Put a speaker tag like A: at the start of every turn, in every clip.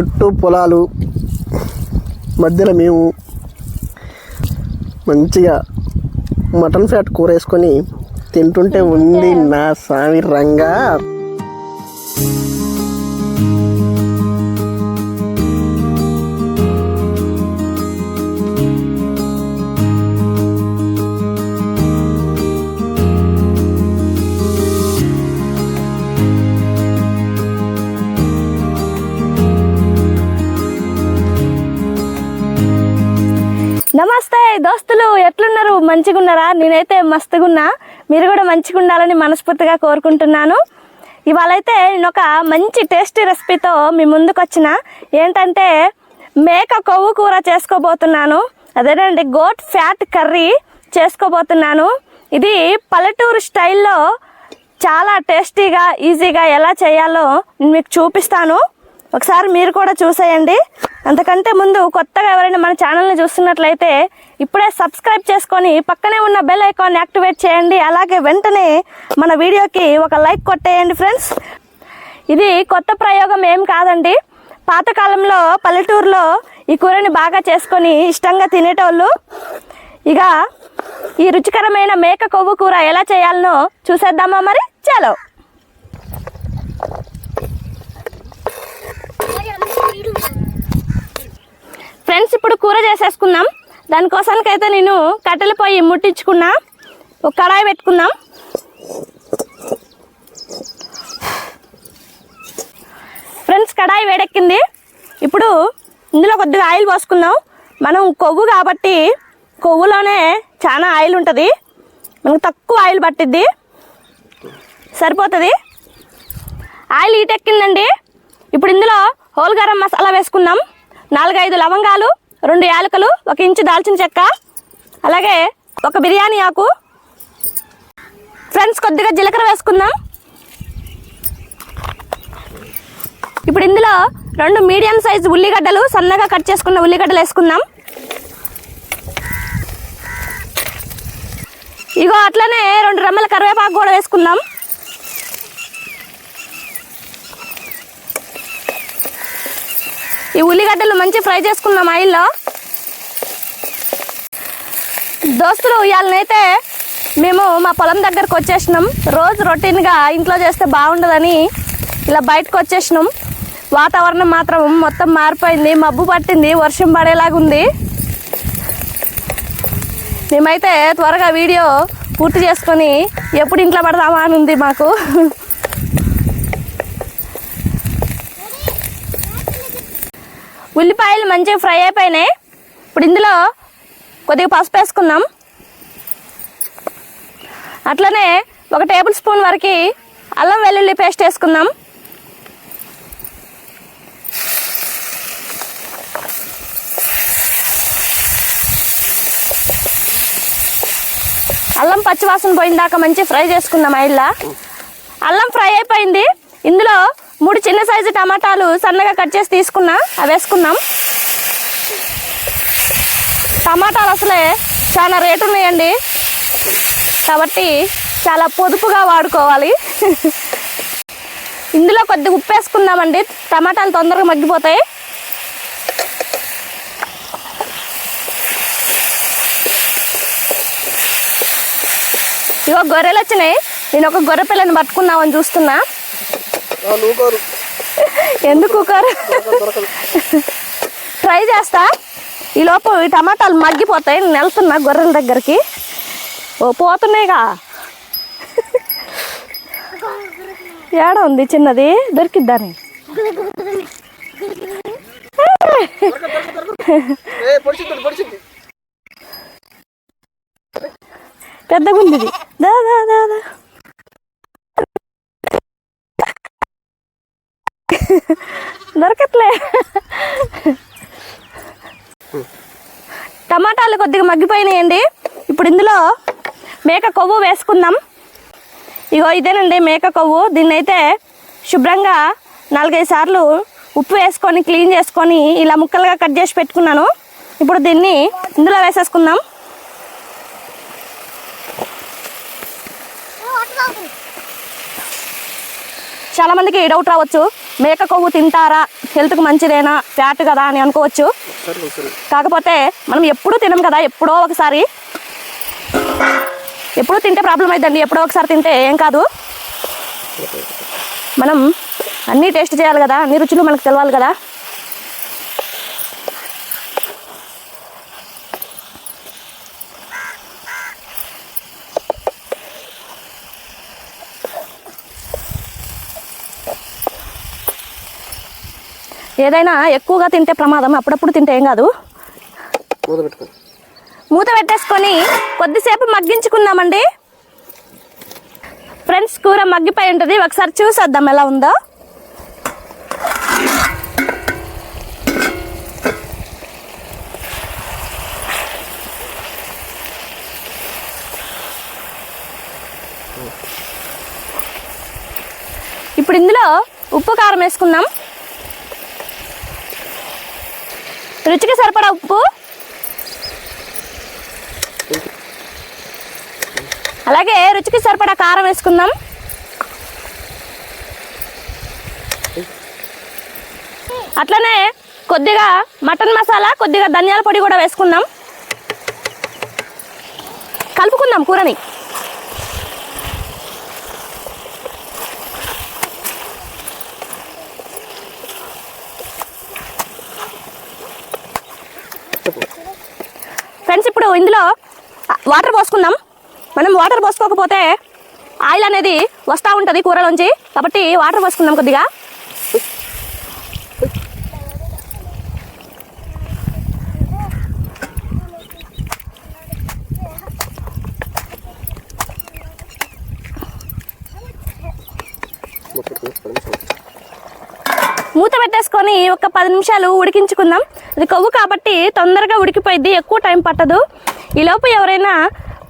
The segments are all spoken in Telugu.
A: చుట్టూ పొలాలు మధ్యలో మేము మంచిగా మటన్ ఫ్యాట్ కూర వేసుకొని తింటుంటే ఉంది నా స్వామి రంగా.
B: మంచిగా ఉన్నారా నేనైతే మస్తుగున్నా. మీరు కూడా మంచిగా ఉండాలని మనస్ఫూర్తిగా కోరుకుంటున్నాను. ఇవాళైతే నేను ఒక మంచి టేస్టీ రెసిపీతో మీ ముందుకు వచ్చిన ఏంటంటే మేక కొవ్వు కూర చేసుకోబోతున్నాను. అదేనండి గోట్ ఫ్యాట్ కర్రీ చేసుకోబోతున్నాను. ఇది పల్లెటూరు స్టైల్లో చాలా టేస్టీగా ఈజీగా ఎలా చేయాలో నేను మీకు చూపిస్తాను. ఒకసారి మీరు కూడా చూసేయండి. అంతకంటే ముందు కొత్తగా ఎవరైనా మన ఛానల్ని చూస్తున్నట్లయితే ఇప్పుడే సబ్స్క్రైబ్ చేసుకొని పక్కనే ఉన్న బెల్ ఐకాన్ యాక్టివేట్ చేయండి. అలాగే వెంటనే మన వీడియోకి ఒక లైక్ కొట్టేయండి ఫ్రెండ్స్. ఇది కొత్త ప్రయోగం ఏం కాదండి. పాతకాలంలో పల్లెటూరులో ఈ కూరని బాగా చేసుకొని ఇష్టంగా తినేటోళ్ళు. ఇక ఈ రుచికరమైన మేక కొవ్వు కూర ఎలా చేయాలనో చూసేద్దామా మరి? చలో. ఫ్రెండ్స్ ఇప్పుడు కూర చేసేసుకుందాం. దానికోసానికైతే నేను కట్టెల పొయ్యి ముట్టించుకున్నా. ఒక కడాయి పెట్టుకుందాం. ఫ్రెండ్స్ కడాయి వేడెక్కింది. ఇప్పుడు ఇందులో కొద్దిగా ఆయిల్ పోసుకుందాం. మనం కొవ్వు కాబట్టి కొవ్వులోనే చాలా ఆయిల్ ఉంటుంది. మనకు తక్కువ ఆయిల్ పట్టిద్ది. సరిపోతుంది. ఆయిల్ ఈటెక్కిందండి ఇప్పుడు ఇందులో హోల్ గరం మసాలా వేసుకుందాం. నాలుగైదు లవంగాలు రెండు యాలకులు ఒక ఇంచు దాల్చిన చెక్క అలాగే ఒక బిర్యానీ ఆకు. ఫ్రెండ్స్ కొద్దిగా జీలకర్ర వేసుకుందాం. ఇప్పుడు ఇందులో రెండు మీడియం సైజు ఉల్లిగడ్డలు సన్నగా కట్ చేసుకున్న ఉల్లిగడ్డలు వేసుకుందాం. ఇగో అట్లనే రెండు రెమ్మల కరివేపాకు కూడా వేసుకుందాం. ఈ ఉల్లిగడ్డలు మంచి ఫ్రై చేసుకుందాం ఆయిల్లో దోస్తులు ఇవాళనైతే మేము మా పొలం దగ్గరకు వచ్చేసినాం. రోజు రొటీన్గా ఇంట్లో చేస్తే బాగుండదని ఇలా బయటకు వచ్చేసినాం. వాతావరణం మాత్రం మొత్తం మారిపోయింది మబ్బు పట్టింది వర్షం పడేలాగుంది మేమైతే త్వరగా వీడియో పూర్తి చేసుకొని ఎప్పుడు ఇంట్లో పడదామా అని ఉంది మాకు. ఉల్లిపాయలు మంచిగా ఫ్రై అయిపోయినాయి. ఇప్పుడు ఇందులో కొద్దిగా పసుపు వేసుకుందాం. అట్లనే ఒక టేబుల్ స్పూన్ వరకు అల్లం వెల్లుల్లి పేస్ట్ వేసుకుందాం. అల్లం పచ్చివాసన పోయిందాక మంచి ఫ్రై చేసుకుందాం ఆయిల్లా అల్లం ఫ్రై అయిపోయింది. ఇందులో మూడు చిన్న సైజు టమాటాలు సన్నగా కట్ చేసి తీసుకున్నా అవి వేసుకున్నాం. టమాటాలు అసలే చాలా రేటు ఉన్నాయండి. కాబట్టి చాలా పొదుపుగా వాడుకోవాలి. ఇందులో కొద్దిగా ఉప్పు వేసుకుందామండి. టమాటాలు తొందరగా మగ్గిపోతాయి. ఇగో గొర్రెలు వచ్చినాయి నేను ఒక గొర్రె పిల్లని పట్టుకున్నామని చూస్తున్నా. ఎందుకు ట్రై చేస్తా. ఈ లోపు ఈ టమాటాలు మగ్గిపోతాయి. నేను వెళ్తున్నా గొర్రెల దగ్గరికి. ఓ పోతున్నాయిగా. ఏడ ఉంది చిన్నది? దొరికిద్దాని
A: ఏ పొడిచింది పొడిచింది.
B: దొరకట్లే. టమాటాలు కొద్దిగా మగ్గిపోయినాయండి. ఇప్పుడు ఇందులో మేక కొవ్వు వేసుకుందాం. ఇగో ఇదేనండి మేక కొవ్వు. దీన్ని అయితే శుభ్రంగా నాలుగైదు సార్లు ఉప్పు వేసుకొని క్లీన్ చేసుకొని ఇలా ముక్కలుగా కట్ చేసి పెట్టుకున్నాను. ఇప్పుడు దీన్ని ఇందులో వేసేసుకుందాం. చాలా మందికి డౌట్ రావచ్చు. మేక కొవ్వు తింటారా? హెల్త్కి మంచిదేనా? ఫ్యాట్ కదా అని అనుకోవచ్చు. కాకపోతే మనం ఎప్పుడూ తినం కదా ఎప్పుడో ఒకసారి. ఎప్పుడూ తింటే ప్రాబ్లం అవుతుందండి ఎప్పుడో ఒకసారి తింటే ఏం కాదు. మనం అన్నీ టేస్ట్ చేయాలి కదా అన్ని రుచులు మనకు తెలవాలి కదా. ఏదైనా ఎక్కువగా తింటే ప్రమాదం అప్పుడప్పుడు తింటే ఏం కాదు.
A: మూత
B: పెట్టేసుకొని కొద్దిసేపు మగ్గించుకుందామండి. ఫ్రెండ్స్ కూర మగ్గిపోయి ఉంటుంది. ఒకసారి చూసేద్దాం ఎలా ఉందో. ఇప్పుడు ఇందులో ఉప్పు కారం వేసుకుందాం. రుచికి సరిపడా ఉప్పు? అలాగే రుచికి సరిపడా కారం వేసుకుందాం. అట్లనే కొద్దిగా మటన్ మసాలా కొద్దిగా ధనియాల పొడి కూడా వేసుకుందాం. కలుపుకుందాం కూరని ఫ్రెండ్స్ ఇప్పుడు ఇందులో వాటర్ పోసుకుందాం. మనం వాటర్ పోసుకోకపోతే ఆయిల్ అనేది వస్తూ ఉంటుంది కూరలోంచి. కాబట్టి వాటర్ పోసుకుందాం కొద్దిగా. మూత పెట్టేసుకొని ఒక పది నిమిషాలు ఉడికించుకుందాం. ఇది కొవ్వు కాబట్టి తొందరగా ఉడికిపోయింది ఎక్కువ టైం పట్టదు. ఈ లోపు ఎవరైనా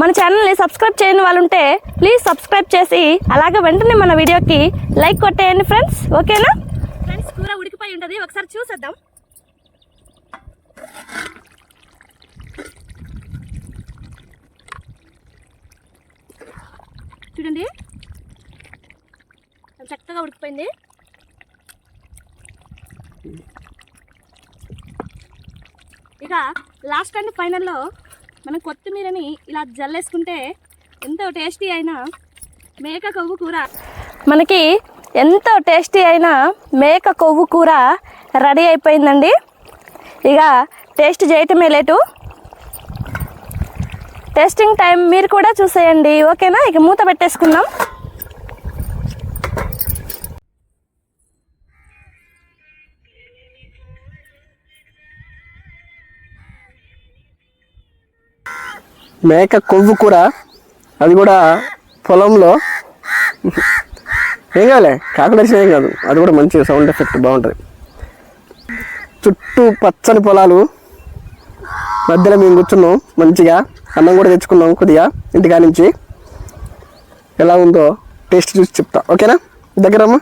B: మన ఛానల్ని సబ్స్క్రైబ్ చేయని వాళ్ళు ఉంటే ప్లీజ్ సబ్స్క్రైబ్ చేసి అలాగే వెంటనే మన వీడియోకి లైక్ కొట్టేయండి ఫ్రెండ్స్. ఓకేనా? ఫ్రెండ్స్ కూర ఉడికిపోయి ఉంటుంది. ఒకసారి చూసేద్దాం. చూడండి. చక్కగా ఉడికిపోయింది. ఇక లాస్ట్ అండ్ ఫైనల్లో మనం కొత్తిమీరని ఇలా జల్లేసుకుంటే ఎంతో టేస్టీ అయిన మేక కొవ్వు కూర. మనకి ఎంతో టేస్టీ అయిన మేక కొవ్వు కూర రెడీ అయిపోయిందండి. ఇక టేస్ట్ చేయటమే లేటు టేస్టింగ్ టైం మీరు కూడా చూసేయండి. ఓకేనా? ఇక మూత పెట్టేసుకుందాం.
A: మేక కొవ్వు కూర అది కూడా పొలంలో. ఏం కాలే కాకడేసి ఏం కాదు. అది కూడా మంచి సౌండ్ ఎఫెక్ట్ బాగుంటుంది. చుట్టూ పచ్చని పొలాలు. మధ్యలో మేము కూర్చున్నాం మంచిగా. అన్నం కూడా తెచ్చుకున్నాం కొద్దిగా ఇంటికా నుంచి. ఎలా ఉందో టేస్ట్ చూసి చెప్తా. ఓకేనా? దగ్గరమ్మా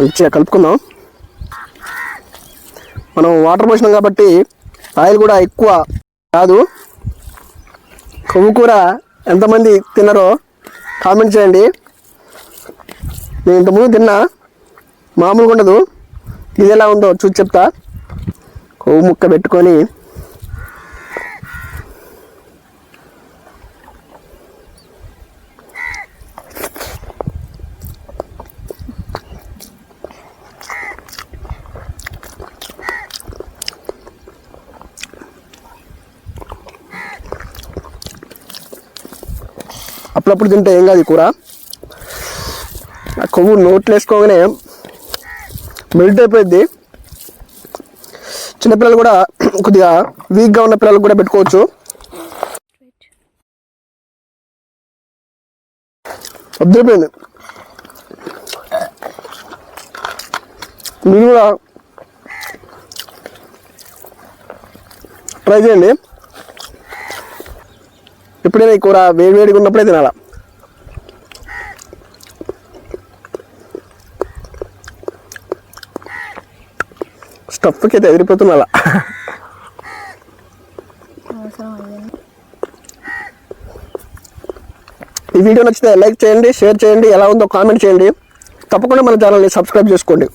A: మంచిగా కలుపుకుందాం. మనం వాటర్ పోసినాం కాబట్టి ఆయిల్ కూడా ఎక్కువ కాదు. కొవ్వు కూర ఎంతమంది తిన్నారో కామెంట్ చేయండి. నేను ఇంతకుముందు తిన్నా మామూలుగా ఉండదు. ఇది ఎలా ఉందో చూసి చెప్తా. కొవ్వు ముక్క పెట్టుకొని అప్పుడప్పుడు తింటే ఏం కాదు ఈ కూర. ఆ కొవ్వు నోట్లు వేసుకోగానే మెల్ట్ అయిపోయింది చిన్నపిల్లలు కూడా కొద్దిగా వీక్గా ఉన్న పిల్లలకు కూడా పెట్టుకోవచ్చు. అద్దరిపోయింది మీరు కూడా ట్రై చేయండి. ఎప్పుడైనా ఈ కూర వేడి వేడిగా ఉన్నప్పుడే తినాలా? స్టఫ్కి అయితే ఎదిరిపోతున్నా అలా ఈ వీడియో నచ్చితే లైక్ చేయండి షేర్ చేయండి ఎలా ఉందో కామెంట్ చేయండి. తప్పకుండా మన ఛానల్ని సబ్స్క్రైబ్ చేసుకోండి.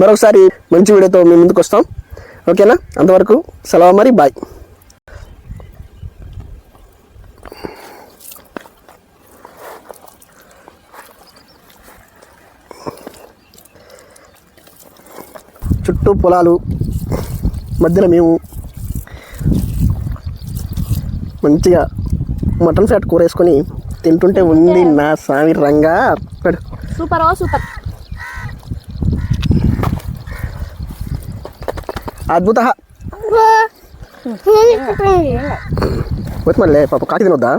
A: మరొకసారి మంచి వీడియోతో మీ ముందుకు వస్తాం ఓకేనా? అంతవరకు సెలవు మరి బాయ్. చుట్టూ పొలాలు. మధ్యలో మేము మంచిగా మటన్ ఫ్యాట్ కూర వేసుకొని తింటుంటే ఉంది నా సామి రంగా.
B: సూపర్ ఓ సూపర్.
A: అద్భుత. వచ్చి మళ్ళీ పాప కాకి తినొద్దా?